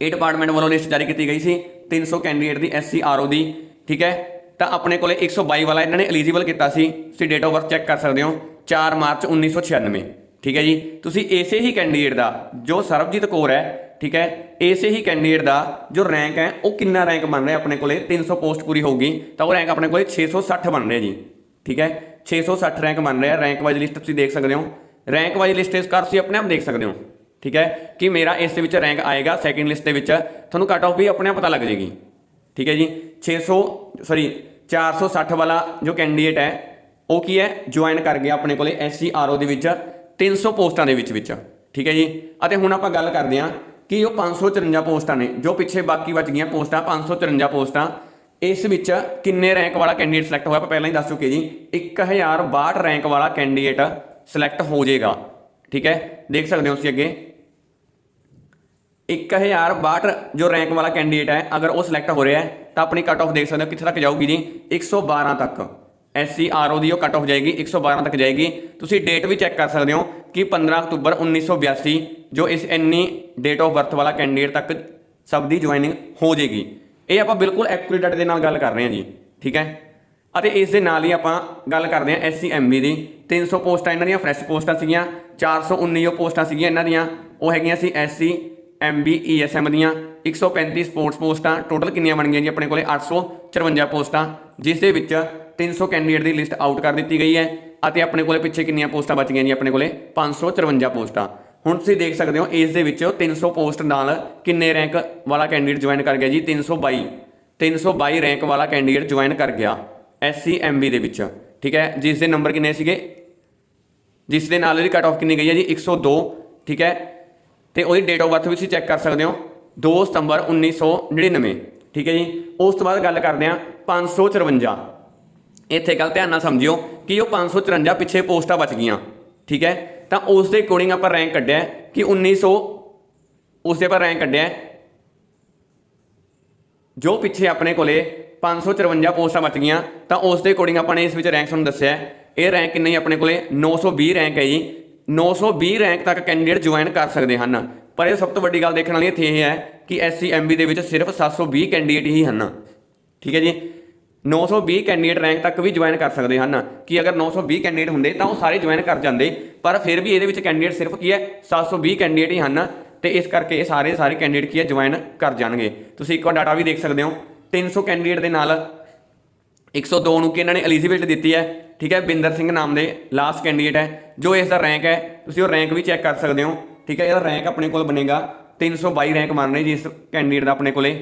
ਇਹ ਡਿਪਾਰਟਮੈਂਟ ਵੱਲੋਂ ਲਿਸਟ ਜਾਰੀ ਕੀਤੀ ਗਈ ਸੀ 300 ਕੈਂਡੀਡੇਟ ਦੀ ਐਸਸੀ ਆਰਓ ਦੀ, ਠੀਕ ਹੈ? ਤਾਂ ਆਪਣੇ ਕੋਲੇ 122 ਵਾਲਾ ਇਹਨਾਂ ਨੇ ਐਲੀਜੀਬਲ ਕੀਤਾ ਸੀ। ਤੁਸੀਂ ਡੇਟ ਆਫ ਬਰਥ ਚੈੱਕ ਕਰ ਸਕਦੇ ਹੋ। 4 ਮਾਰਚ 1996 ਠੀਕ ਹੈ ਜੀ? ਤੁਸੀਂ ਇਸੇ ਹੀ ਕੈਂਡੀਡੇਟ ਦਾ, ਜੋ ਸਰਬਜੀਤ ਕੌਰ ਹੈ, ਠੀਕ ਹੈ? ਇਸੇ ਹੀ ਕੈਂਡੀਡੇਟ ਦਾ ਜੋ ਰੈਂਕ ਹੈ, ਉਹ ਕਿੰਨਾ ਰੈਂਕ ਬਣ ਰਿਹਾ ਆਪਣੇ ਕੋਲੇ? 300 ਪੋਸਟ ਪੂਰੀ ਹੋਊਗੀ। ਤਾਂ ਉਹ ਰੈਂਕ ਆਪਣੇ ਕੋਲੇ 660 ਬਣ ਰਿਹਾ ਜੀ, ਠੀਕ ਹੈ? 660 ਰੈਂਕ ਬਣ ਰਿਹਾ। ਰੈਂਕ ਵਾਈਜ਼ ਲਿਸਟ ਤੁਸੀਂ ਦੇਖ ਸਕਦੇ ਹੋ। ਰੈਂਕ ਵਾਈਜ਼ ਲਿਸਟ ਇਸ ਕਰ ਤੁਸੀਂ ਆਪਣੇ ਆਪ ਦੇਖ ਸਕਦੇ ਹੋ। ਠੀਕ ਹੈ? ਕਿ ਮੇਰਾ ਇਸ ਦੇ ਵਿੱਚ ਰੈਂਕ ਆਏਗਾ ਸੈਕਿੰਡ ਲਿਸਟ ਦੇ ਵਿੱਚ। ਤੁਹਾਨੂੰ ਕੱਟ ਆਫ ਵੀ ਆਪਣੇ ਆਪ ਪਤਾ ਲੱਗ ਜਾਏਗੀ। ਠੀਕ ਹੈ ਜੀ? 600 ਸੌਰੀ 460 ਵਾਲਾ ਜੋ ਕੈਂਡੀਡੇਟ ਹੈ, ਉਹ ਕੀ ਹੈ? ਜੁਆਇਨ ਕਰ ਗਿਆ ਆਪਣੇ ਕੋਲੇ ਐਸਸੀਆਰਓ ਦੇ ਵਿੱਚ 300 ਪੋਸਟਾਂ ਦੇ ਵਿੱਚ ਵਿੱਚ। ਠੀਕ ਹੈ ਜੀ? ਅਤੇ ਹੁਣ ਆਪਾਂ ਗੱਲ ਕਰਦੇ ਹਾਂ ਕਿ ਉਹ 554 ਪੋਸਟਾਂ ਨੇ, ਜੋ ਪਿੱਛੇ ਬਾਕੀ ਬਚ ਗਈਆਂ ਪੋਸਟਾਂ 554 ਪੋਸਟਾਂ, ਇਸ ਵਿੱਚ ਕਿੰਨੇ ਰੈਂਕ ਵਾਲਾ ਕੈਂਡੀਡੇਟ ਸਿਲੈਕਟ ਹੋਇਆ ਆਪਾਂ ਪਹਿਲਾਂ ਹੀ ਦੱਸ ਚੁੱਕੇ ਜੀ। 1062 ਰੈਂਕ ਵਾਲਾ ਕੈਂਡੀਡੇਟ ਸਿਲੈਕਟ ਹੋ ਜਾਏਗਾ। ਠੀਕ ਹੈ? ਦੇਖ ਸਕਦੇ ਹੋ ਤੁਸੀਂ ਅੱਗੇ। 1062 ਜੋ ਰੈਂਕ ਵਾਲਾ ਕੈਂਡੀਡੇਟ ਹੈ, ਅਗਰ ਉਹ ਸਿਲੈਕਟ ਹੋ ਰਿਹਾ ਹੈ, ਤਾਂ ਆਪਣੀ ਕਟ ਆਫ ਦੇਖ ਸਕਦੇ ਹੋ ਕਿੱਥੇ ਤੱਕ ਜਾਊਗੀ ਜੀ? 112 ਤੱਕ। ਐਸਸੀਆਰਓ ਦੀ ਉਹ ਕਟ ਆਫ ਜਾਏਗੀ 112 ਤੱਕ ਜਾਏਗੀ। ਤੁਸੀਂ ਡੇਟ ਵੀ ਚੈੱਕ ਕਰ ਸਕਦੇ ਹੋ ਕਿ 15 ਅਕਤੂਬਰ 1982 ਜੋ ਇਸ ਇੰਨੀ ਡੇਟ ਆਫ ਬਰਥ ਵਾਲਾ ਕੈਂਡੀਡੇਟ ਤੱਕ ਸਭ ਦੀ ਜੁਆਇਨਿੰਗ ਹੋ ਜਾਏਗੀ। ਇਹ ਆਪਾਂ ਬਿਲਕੁਲ ਐਕੂਰੇਟ ਡਾਟਾ ਦੇ ਨਾਲ ਗੱਲ ਕਰ ਰਹੇ ਹਾਂ ਜੀ। ਠੀਕ ਹੈ? ਅਤੇ ਇਸ ਦੇ ਨਾਲ ਹੀ ਆਪਾਂ ਗੱਲ ਕਰਦੇ ਹਾਂ ਐਸਸੀਐਮਬੀ ਦੀ। 300 ਪੋਸਟਾਂ ਇਹਨਾਂ ਦੀਆਂ ਫਰੈਸ਼ ਪੋਸਟਾਂ ਸੀਗੀਆਂ। 419 ਉਹ ਪੋਸਟਾਂ ਸੀਗੀਆਂ ਇਹਨਾਂ ਦੀਆਂ। ਉਹ ਹੈਗੀਆਂ ਸੀ ਐਸਸੀ ਐਮਬੀ ਈਐਸਐਮ ਦੀਆਂ। 135 ਸਪੋਰਟਸ ਪੋਸਟਾਂ ਟੋਟਲ ਕਿੰਨੀਆਂ ਬਣ ਗਈਆਂ ਜੀ ਆਪਣੇ ਕੋਲੇ? 854 ਪੋਸਟਾਂ, ਜਿਸ ਦੇ ਵਿੱਚ 300 ਕੈਂਡੀਡੇਟ ਦੀ ਲਿਸਟ ਆਊਟ ਕਰ ਦਿੱਤੀ ਗਈ ਹੈ ਅਤੇ ਆਪਣੇ ਕੋਲੇ ਪਿੱਛੇ ਕਿੰਨੀਆਂ ਪੋਸਟਾਂ ਬਚ ਗਈਆਂ ਜੀ ਆਪਣੇ ਕੋਲੇ? 554 ਪੋਸਟਾਂ। ਹੁਣ ਤੁਸੀਂ ਦੇਖ ਸਕਦੇ ਹੋ, ਇਸ ਦੇ ਵਿੱਚ 300 ਪੋਸਟ ਨਾਲ ਕਿੰਨੇ ਰੈਂਕ ਵਾਲਾ ਕੈਂਡੀਡੇਟ ਜੁਆਇਨ ਕਰ ਗਿਆ ਜੀ? 322 322 ਰੈਂਕ ਵਾਲਾ ਕੈਂਡੀਡੇਟ ਜੁਆਇਨ ਕਰ ਗਿਆ। ਐਸਸੀਐਮਬੀ ਦੇ ਵਿੱਚ। ਠੀਕ ਹੈ? ਜਿਸ ਦੇ ਨੰਬਰ ਕਿੰਨੇ ਸੀਗੇ? ਜਿਸ ਦੇ ਨਾਲ ਇਹਦੀ ਕੱਟ ਆਫ ਕਿੰਨੀ ਗਈ ਹੈ ਜੀ? 102 ਠੀਕ ਹੈ? ਤੇ ਉਹਦੀ ਡੇਟ ਆਫ ਬਰਥ ਵੀ ਤੁਸੀਂ ਚੈੱਕ ਕਰ ਸਕਦੇ ਹੋ। 2 ਸਤੰਬਰ 1999 ਠੀਕ ਹੈ ਜੀ? ਉਸ ਤੋਂ ਬਾਅਦ ਗੱਲ ਕਰਦੇ ਹਾਂ 554 ਇੱਥੇ ਗੱਲ ਧਿਆਨ ਨਾਲ ਸਮਝਿਓ ਕਿ ਉਹ 554 ਪਿੱਛੇ ਪੋਸਟਾਂ ਬਚ ਗਈਆਂ। ਠੀਕ ਹੈ? ਤਾਂ ਉਸ ਦੇ ਅਕੋਰਡਿੰਗ ਆਪਾਂ ਰੈਂਕ ਕੱਢਿਆ ਕਿ 1900 ਉਸ ਦੇ ਆਪਾਂ ਰੈਂਕ ਕੱਢਿਆ ਜੋ ਪਿੱਛੇ ਆਪਣੇ ਕੋਲੇ 554 ਪੋਸਟਾਂ ਬਚ ਗਈਆਂ, ਤਾਂ ਉਸ ਦੇ ਅਕੋਰਡਿੰਗ ਆਪਾਂ ਨੇ ਇਸ ਵਿੱਚ ਰੈਂਕ ਤੁਹਾਨੂੰ ਦੱਸਿਆ ਇਹ ਰੈਂਕ ਕਿੰਨੇ ਹੀ ਆਪਣੇ ਕੋਲੇ 920 ਰੈਂਕ ਹੈ ਜੀ। 920 ਰੈਂਕ ਤੱਕ ਕੈਂਡੀਡੇਟ ਜੁਆਇਨ ਕਰ ਸਕਦੇ ਹਨ। ਪਰ ਇਹ ਸਭ ਤੋਂ ਵੱਡੀ ਗੱਲ ਦੇਖਣ ਵਾਲੀ ਇੱਥੇ ਇਹ ਹੈ ਕਿ ਐਸਸੀਐਮਬੀ ਦੇ ਵਿੱਚ ਸਿਰਫ 720 ਕੈਂਡੀਡੇਟ ਹੀ ਹਨ। ਠੀਕ ਹੈ ਜੀ? 920 ਕੈਂਡੀਡੇਟ ਰੈਂਕ ਤੱਕ ਵੀ ਜੁਆਇਨ ਕਰ ਸਕਦੇ ਹਨ। ਕਿ ਅਗਰ 920 ਕੈਂਡੀਡੇਟ ਹੁੰਦੇ ਤਾਂ ਉਹ ਸਾਰੇ ਜੁਆਇਨ ਕਰ ਜਾਂਦੇ। ਪਰ ਫਿਰ ਵੀ ਇਹਦੇ ਵਿੱਚ ਕੈਂਡੀਡੇਟ ਸਿਰਫ ਕੀ ਹੈ? 720 ਕੈਂਡੀਡੇਟ ਹੀ ਹਨ। ਤੇ ਇਸ ਕਰਕੇ ਇਹ ਸਾਰੇ ਸਾਰੇ ਕੈਂਡੀਡੇਟ ਕੀ ਹੈ ਜੁਆਇਨ ਕਰ ਜਾਣਗੇ। ਤੁਸੀਂ ਇੱਕ ਵਾਰ ਡਾਟਾ ਵੀ ਦੇਖ ਸਕਦੇ ਹੋ। 300 ਕੈਂਡੀਡੇਟ ਦੇ ਨਾਲ 102 ਨੂੰ ਕਿ ਇਹਨਾਂ ਨੇ ਐਲੀਜੀਬਿਲਟੀ ਦਿੱਤੀ ਹੈ। ਠੀਕ ਹੈ, ਬਿੰਦਰ ਸਿੰਘ ਨਾਮ ਦੇ ਲਾਸਟ ਕੈਂਡੀਡੇਟ ਹੈ, ਜੋ ਇਸ ਦਾ ਰੈਂਕ ਹੈ, ਤੁਸੀਂ ਉਹ ਰੈਂਕ ਵੀ ਚੈੱਕ ਕਰ ਸਕਦੇ ਹੋ। ਠੀਕ ਹੈ, ਇਹਦਾ ਰੈਂਕ ਆਪਣੇ ਕੋਲ ਬਣੇਗਾ। 322 ਰੈਂਕ ਮੰਨ ਰਹੇ ਜੀ ਇਸ ਕੈਂਡੀਡੇਟ ਦਾ ਆਪਣੇ ਕੋਲੇ।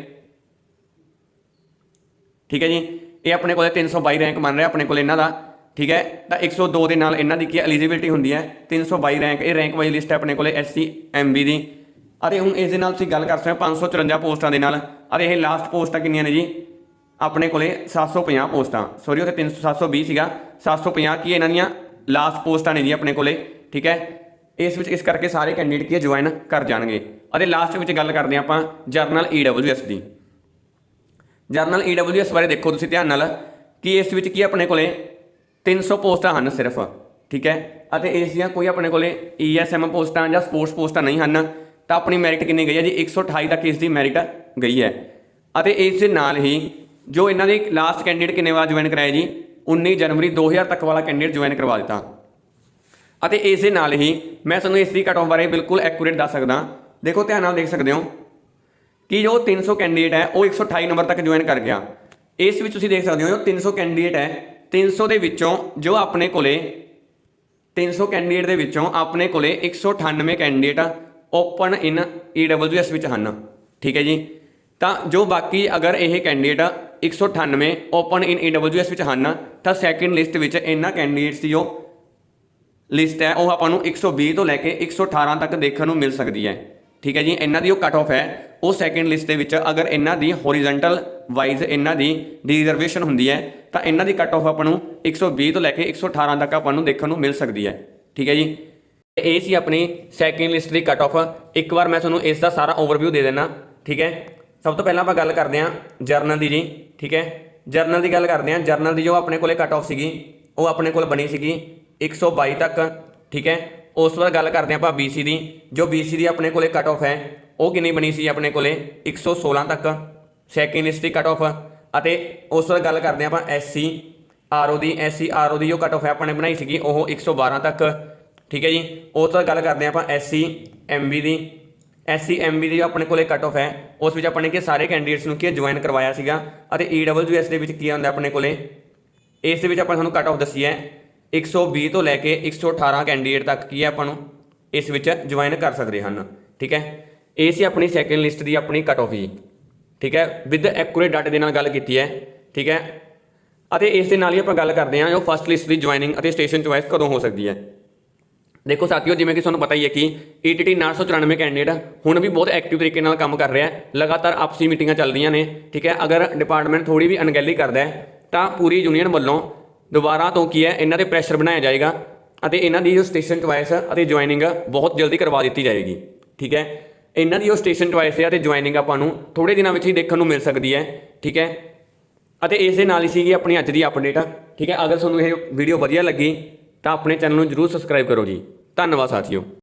ਠੀਕ ਹੈ ਜੀ, ਇਹ ਆਪਣੇ ਕੋਲੇ 322 ਰੈਂਕ ਮੰਨ ਰਿਹਾ ਆਪਣੇ ਕੋਲ ਇਹਨਾਂ ਦਾ। ਠੀਕ ਹੈ, ਤਾਂ 102 ਦੇ ਨਾਲ ਇਹਨਾਂ ਦੀ ਕੀ ਐਲੀਜੀਬਿਲਟੀ ਹੁੰਦੀ ਹੈ। 322 ਰੈਂਕ ਇਹ ਰੈਂਕ ਵਾਈਜ਼ ਲਿਸਟ ਹੈ ਆਪਣੇ ਕੋਲੇ ਐਸਸੀ ਐਮਬੀ ਦੀ। ਅਤੇ ਹੁਣ ਇਸ ਦੇ ਨਾਲ ਤੁਸੀਂ ਗੱਲ ਕਰ ਸਕਦੇ ਹੋ 554 ਪੋਸਟਾਂ ਦੇ ਨਾਲ। ਅਤੇ ਇਹ ਲਾਸਟ ਪੋਸਟਾਂ ਕਿੰਨੀਆਂ ਨੇ ਜੀ? ਆਪਣੇ ਕੋਲੇ 750 ਪੋਸਟਾਂ। ਸੌਰੀ ਉੱਥੇ 300 720 ਸੀਗਾ। 750 ਕੀ ਇਹਨਾਂ ਦੀਆਂ ਲਾਸਟ ਪੋਸਟਾਂ ਨੇ ਜੀ ਆਪਣੇ ਕੋਲੇ, ਠੀਕ ਹੈ? ਇਸ ਵਿੱਚ ਇਸ ਕਰਕੇ ਸਾਰੇ ਕੈਂਡੀਡੇਟ ਕੀ ਜੁਆਇਨ ਕਰ ਜਾਣਗੇ। ਅਤੇ ਲਾਸਟ ਵਿੱਚ ਗੱਲ ਕਰਦੇ ਹਾਂ ਆਪਾਂ, ਜਰਨਲ ਈਡਬਲਯੂਐਸ ਦੀ। ਜਰਨਲ ਈਡਬਲਯੂਐਸ ਬਾਰੇ ਦੇਖੋ ਤੁਸੀਂ ਧਿਆਨ ਨਾਲ ਕਿ ਇਸ ਵਿੱਚ ਕੀ ਆਪਣੇ ਕੋਲੇ? 300 ਪੋਸਟਾਂ ਹਨ ਸਿਰਫ, ਠੀਕ ਹੈ? ਅਤੇ ਇਸ ਦੀਆਂ ਕੋਈ ਆਪਣੇ ਕੋਲੇ ਈਐਸਐਮ ਪੋਸਟਾਂ ਜਾਂ ਸਪੋਰਟਸ ਪੋਸਟਾਂ ਨਹੀਂ ਹਨ। ਤਾਂ ਆਪਣੀ ਮੈਰਿਟ ਕਿੰਨੀ ਗਈ ਹੈ ਜੀ? 128 ਤੱਕ ਇਸ ਦੀ ਮੈਰਿਟ ਗਈ ਹੈ। ਅਤੇ ਇਸ ਦੇ ਨਾਲ ਹੀ ਜੋ ਇਹਨਾਂ ਦੇ ਲਾਸਟ ਕੈਂਡੀਡੇਟ ਕਿੰਨੇ ਵਾਰ ਜੁਆਇਨ ਕਰਾਇਆ ਜੀ? 19 ਜਨਵਰੀ 2000 ਤੱਕ ਵਾਲਾ ਕੈਂਡੀਡੇਟ ਜੁਆਇਨ ਕਰਵਾ ਦਿੱਤਾ। ਅਤੇ ਇਸ ਦੇ ਨਾਲ ਹੀ ਮੈਂ ਤੁਹਾਨੂੰ ਇਸ ਦੀ ਕਟ ਬਾਰੇ ਬਿਲਕੁਲ ਐਕੂਰੇਟ ਦੱਸ ਸਕਦਾ। ਦੇਖੋ, ਧਿਆਨ ਨਾਲ ਦੇਖ ਸਕਦੇ ਹੋ ਕਿ ਜੋ 300 ਕੈਂਡੀਡੇਟ ਹੈ, ਉਹ 128 ਨੰਬਰ ਤੱਕ ਜੁਆਇਨ ਕਰ ਗਿਆ। ਇਸ ਵਿੱਚ ਤੁਸੀਂ ਦੇਖ ਸਕਦੇ ਹੋ, ਜੋ 300 ਕੈਂਡੀਡੇਟ ਹੈ 300 ਦੇ ਵਿੱਚੋਂ ਜੋ ਆਪਣੇ ਕੋਲੇ 300 ਕੈਂਡੀਡੇਟ ਦੇ ਵਿੱਚੋਂ ਆਪਣੇ ਕੋਲੇ 198 ਕੈਂਡੀਡੇਟ ਓਪਨ ਇਨ ਈਡਬਲਯੂਐਸ ਵਿੱਚ ਹਨ। ਠੀਕ ਹੈ ਜੀ? ਤਾਂ ਜੋ ਬਾਕੀ ਅਗਰ ਇਹ ਕੈਂਡੀਡੇਟ 198 ਓਪਨ ਇਨ ਈਡਬਲਯੂਐਸ ਵਿੱਚ ਹਨ, ਤਾਂ ਸੈਕਿੰਡ ਲਿਸਟ ਵਿੱਚ ਇਹਨਾਂ ਕੈਂਡੀਡੇਟਸ ਦੀ ਜੋ ਲਿਸਟ ਹੈ। ਉਹ ਆਪਾਂ ਨੂੰ 120 ਤੋਂ ਲੈ ਕੇ 118 ਤੱਕ ਦੇਖਣ ਨੂੰ ਮਿਲ ਸਕਦੀ ਹੈ। ਠੀਕ ਹੈ ਜੀ? ਇਹਨਾਂ ਦੀ ਉਹ ਕਟ ਆਫ ਹੈ। ਉਹ ਸੈਕੰਡ ਲਿਸਟ ਦੇ ਵਿੱਚ ਅਗਰ ਇਹਨਾਂ ਦੀ ਹੋਰੀਜ਼ੋਨਟਲ ਵਾਈਜ਼ ਇਹਨਾਂ ਦੀ ਰਿਜ਼ਰਵੇਸ਼ਨ ਹੁੰਦੀ ਹੈ, ਤਾਂ ਇਹਨਾਂ ਦੀ ਕਟ ਆਫ ਆਪਾਂ ਨੂੰ 120 ਤੋਂ ਲੈ ਕੇ 118 ਤੱਕ ਆਪਾਂ ਨੂੰ ਦੇਖਣ ਨੂੰ ਮਿਲ ਸਕਦੀ ਹੈ। ਠੀਕ ਹੈ ਜੀ? ਤੇ ਇਹ ਸੀ ਆਪਣੀ ਸੈਕਿੰਡ ਲਿਸਟ ਦੀ ਕਟ ਆਫ ਇੱਕ ਵਾਰ ਮੈਂ ਤੁਹਾਨੂੰ ਇਸ ਦਾ ਸਾਰਾ ਓਵਰਵਿਊ ਦੇ ਦੇਣਾ ਠੀਕ ਹੈ? ਸਭ ਤੋਂ ਪਹਿਲਾਂ ਆਪਾਂ ਗੱਲ ਕਰਦੇ ਹਾਂ ਜਰਨਲ ਦੀ ਜੀ, ਠੀਕ ਹੈ? ਜਰਨਲ ਦੀ ਗੱਲ ਕਰਦੇ ਹਾਂ। ਜਰਨਲ ਦੀ ਜੋ ਆਪਣੇ ਕੋਲੇ ਕਟ ਆਫ ਸੀਗੀ, ਉਹ ਆਪਣੇ ਕੋਲ ਬਣੀ ਸੀਗੀ 122 ਤੱਕ, ਠੀਕ ਹੈ? ਉਸ ਤੋਂ ਬਾਅਦ ਗੱਲ ਕਰਦੇ ਹਾਂ ਆਪਾਂ BC ਦੀ। ਜੋ BC ਦੀ ਆਪਣੇ ਕੋਲੇ ਕਟ ਆਫ ਹੈ, ਉਹ ਕਿੰਨੀ ਬਣੀ ਸੀ ਆਪਣੇ ਕੋਲੇ? 116 ਤੱਕ ਸੈਕਿੰਡ ਲਿਸਟ ਦੀ ਕਟ ਆਫ ਅਤੇ ਉਸ ਤੋਂ ਬਾਅਦ ਗੱਲ ਕਰਦੇ ਹਾਂ ਆਪਾਂ SC ਆਰਓ ਦੀ SC ਆਰਓ ਦੀ ਜੋ ਕਟ ਆਫ ਹੈ, ਆਪਾਂ ਨੇ ਬਣਾਈ ਸੀਗੀ, ਉਹ 112 ਤੱਕ। ਠੀਕ ਹੈ ਜੀ? ਉਸ ਤੋਂ ਬਾਅਦ ਗੱਲ ਕਰਦੇ ਹਾਂ ਆਪਾਂ SC MB ਦੀ। SC MB ਦੀ ਜੋ ਆਪਣੇ ਕੋਲੇ ਕੱਟ ਆਫ ਹੈ, ਉਸ ਵਿੱਚ ਆਪਾਂ ਨੇ ਕਿ ਸਾਰੇ ਕੈਂਡੀਡੇਟਸ ਨੂੰ ਕੀ ਜੁਆਇਨ ਕਰਵਾਇਆ ਸੀਗਾ। ਅਤੇ EWS ਦੇ ਵਿੱਚ ਕੀ ਹੁੰਦਾ ਆਪਣੇ ਕੋਲੇ? ਇਸ ਦੇ ਵਿੱਚ ਆਪਾਂ ਤੁਹਾਨੂੰ ਕੱਟ ਆਫ ਦੱਸੀ ਹੈ 120 ਤੋਂ ਲੈ ਕੇ 118 ਕੈਂਡੀਡੇਟ ਤੱਕ ਕੀ ਹੈ ਆਪਾਂ ਨੂੰ? ਇਸ ਵਿੱਚ ਜੁਆਇਨ ਕਰ ਸਕਦੇ ਹਨ, ਠੀਕ ਹੈ? ਇਹ ਸੀ ਆਪਣੀ ਸੈਕੰਡ ਲਿਸਟ ਦੀ ਆਪਣੀ ਕੱਟ ਆਫ ਜੀ, ਠੀਕ ਹੈ? ਵਿਦ ਐਕੂਰੇਟ ਡਾਟੇ ਦੇ ਨਾਲ ਗੱਲ ਕੀਤੀ ਹੈ, ਠੀਕ ਹੈ? ਅਤੇ ਇਸ ਦੇ ਨਾਲ ਹੀ ਆਪਾਂ ਗੱਲ ਕਰਦੇ ਹਾਂ, ਜੋ ਫਸਟ ਲਿਸਟ ਦੀ ਜੁਆਇਨਿੰਗ ਅਤੇ ਸਟੇਸ਼ਨ ਚੁਆਇਸ ਕਦੋਂ ਹੋ ਸਕਦੀ ਹੈ। ਦੇਖੋ ਸਾਥੀਓ, ਜਿਵੇਂ ਕਿ ਤੁਹਾਨੂੰ ਪਤਾ ਹੀ ਹੈ ਕਿ E ETT 994 ਕੈਂਡੀਡੇਟ ਹੁਣ ਵੀ ਬਹੁਤ ਐਕਟਿਵ ਤਰੀਕੇ ਨਾਲ ਕੰਮ ਕਰ ਰਿਹਾ ਹੈ। ਲਗਾਤਾਰ ਆਪਸੀ ਮੀਟਿੰਗਾਂ ਚੱਲਦੀਆਂ ਨੇ, ਠੀਕ ਹੈ? ਅਗਰ ਡਿਪਾਰਟਮੈਂਟ ਥੋੜੀ ਵੀ ਅਣਗਹਿਲੀ ਕਰਦਾ ਹੈ, ਤਾਂ ਪੂਰੀ ਯੂਨੀਅਨ ਵੱਲੋਂ ਦੁਬਾਰਾ ਤੋਂ ਕੀ ਹੈ, ਇਹਨਾਂ ਤੇ ਪ੍ਰੈਸ਼ਰ ਬਣਾਇਆ ਜਾਏਗਾ ਅਤੇ ਇਹਨਾਂ ਦੀ ਜੋ ਸਟੇਸ਼ਨ ਚੁਆਇਸ ਅਤੇ ਜੁਆਇਨਿੰਗ ਬਹੁਤ ਜਲਦੀ ਕਰਵਾ ਦਿੱਤੀ ਜਾਏਗੀ, ਠੀਕ ਹੈ? ਇਹਨਾਂ ਦੀ ਜੋ ਸਟੇਸ਼ਨ ਚੁਆਇਸ ਹੈ ਅਤੇ ਜੁਆਇਨਿੰਗ ਆਪਾਂ ਨੂੰ ਥੋੜੇ ਦਿਨਾਂ ਵਿੱਚ ਹੀ ਦੇਖਣ ਨੂੰ ਮਿਲ ਸਕਦੀ ਹੈ, ਠੀਕ ਹੈ? ਅਤੇ ਇਸ ਦੇ ਨਾਲ ਹੀ ਸੀਗੀ ਆਪਣੀ ਅੱਜ ਦੀ ਅਪਡੇਟ ਠੀਕ ਹੈ? ਅਗਰ ਤੁਹਾਨੂੰ ਇਹ ਵੀਡੀਓ ਵਧੀਆ ਲੱਗੀ ਤਾਂ ਆਪਣੇ ਚੈਨਲ ਨੂੰ ਜਰੂਰ ਸਬਸਕ੍ਰਾਈਬ ਕਰੋ ਜੀ। ਧੰਨਵਾਦ ਸਾਥੀਓ।